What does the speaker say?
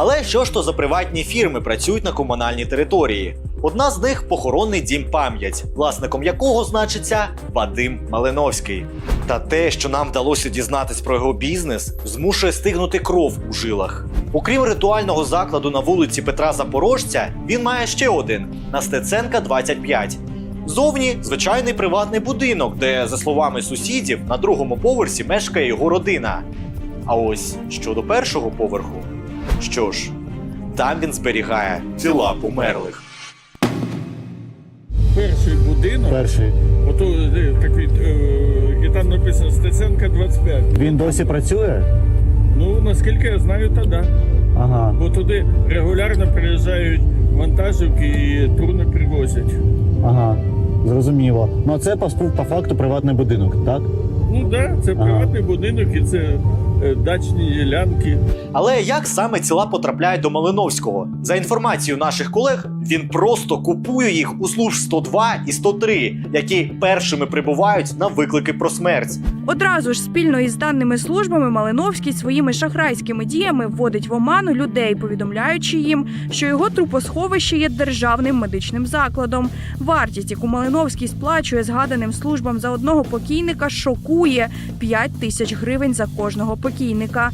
Але що ж то за приватні фірми працюють на комунальній території? Одна з них похоронний дім пам'ять, власником якого значиться Вадим Малиновський. Та те, що нам вдалося дізнатись про його бізнес, змушує стигнути кров у жилах. Окрім ритуального закладу на вулиці Петра Запорожця, він має ще один на Стеценка 25. Зовні звичайний приватний будинок, де, за словами сусідів, на другому поверсі мешкає його родина. А ось щодо першого поверху, що ж, там він зберігає тіла померлих. Перший будинок, Перший. ото е, такий, е, і там написано Стеценка 25. Він досі працює? Ну, наскільки я знаю, то да. Ага. Бо туди регулярно приїжджають вантажівки і труни привозять. Ага. Зрозуміло. Ну а це по, по факту приватний будинок, так? Ну так, да, це Ага. приватний будинок і це дачні ділянки. Але як саме тіла потрапляють до Малиновського? За інформацією наших колег, він просто купує їх у служб 102 і 103, які першими прибувають на виклики про смерть. Одразу ж спільно із даними службами Малиновський своїми шахрайськими діями вводить в оману людей, повідомляючи їм, що його трупосховище є державним медичним закладом. Вартість, яку Малиновський сплачує згаданим службам за одного покійника, шокує 5 тисяч гривень за кожного покійника.